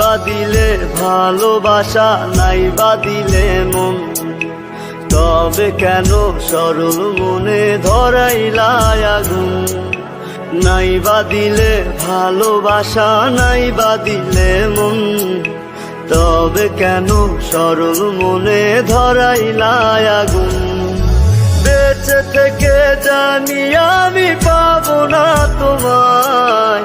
দিলে ভালোবাসা নাই বা দিলে মন। তবে কেন সরল মনে ধরাইলাই আগুন? নাই বা দিলে ভালোবাসা নাই বা দিলে মন। তবে কেন সরল মনে ধরাইলাই আগুন? বেঁচে থেকে জানি আমি পাবো না তোমায়।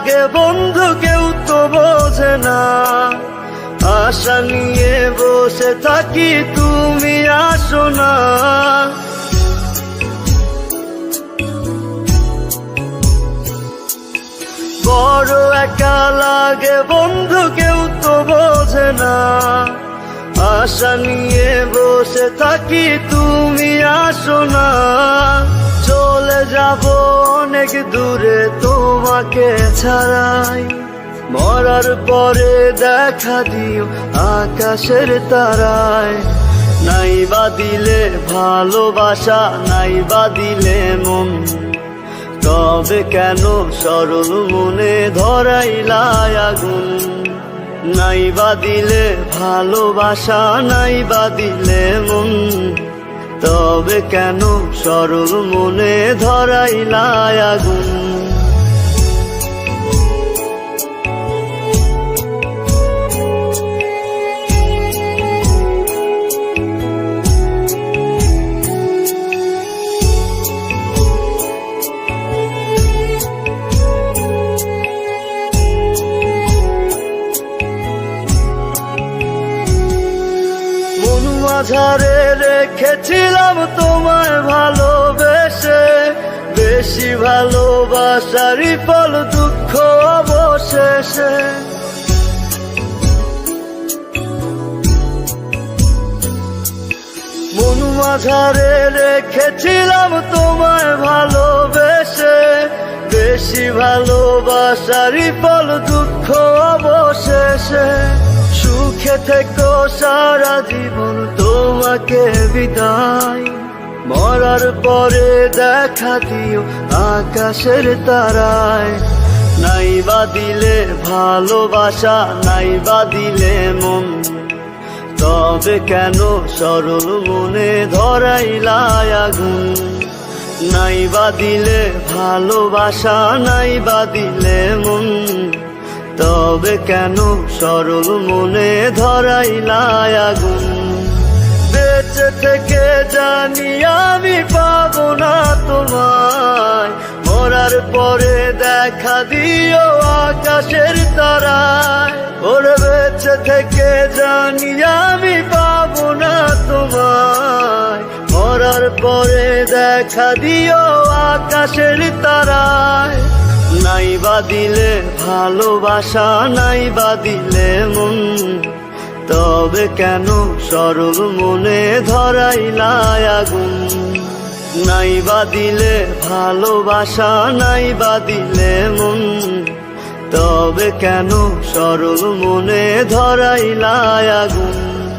লাগে বন্ধু কেউ তো বোঝে না। আশা নিয়ে বসে থাকি, তুমি আসো না। বড় একা লাগে বন্ধু কেউ তো বোঝে না। আশা নিয়ে বসে থাকি, তুমি আসো না। চলে যাব অনেক দূরে তোমাকে ছাড়াই। মরার পরে দেখা দিও আকাশের তারায়। নাই বা দিলে ভালোবাসা, নাই বা দিলে মন। তবে কেন সরল মনে ধরাইলাই আগুন? নাই বা দিলে ভালোবাসা, নাই বা দিলে মন। তবে কেন সরল মনে ধরাইলায় আগুন? মাঝারে রেখেছিলাম তোমায় ভালোবেসে। বেশি ভালোবাসারই ফল দুঃখ অবশেষে। মন মাঝারে রেখেছিলাম তোমায় ভালোবেসে। বেশি ভালোবাসারই ফল দুঃখ অবশেষে। সুখে থেকো, সারা জীবন তোমাকে বিদায়। মরার পরে দেখা দিও আকাশের তারায়। নাই বা দিলে ভালোবাসা, নাই বা দিলে মন। তবে কেন সরল মনে ধরাইলাই আগুন? নাই বা দিলে ভালোবাসা, নাই বা দিলে মন। তবে কেন সরল মনে ধরাইলাই আগুন? বেঁচে থেকে জানি আমি পাবো না তোমায়। মরার পরে দেখা দিও আকাশের তারায়। ওরে বেঁচে থেকে জানি আমি পাবো না তোমায়। মরার পরে দেখা দিও আকাশের তারায়। নাই বা দিলে ভালোবাসা নাই বা দিলে মন। তবে কেন সরল মনে ধরাইলাই আগুন? নাই বা দিলে ভালোবাসা নাই বা দিলে মন। তবে কেন সরল মনে ধরাইলাই আগুন?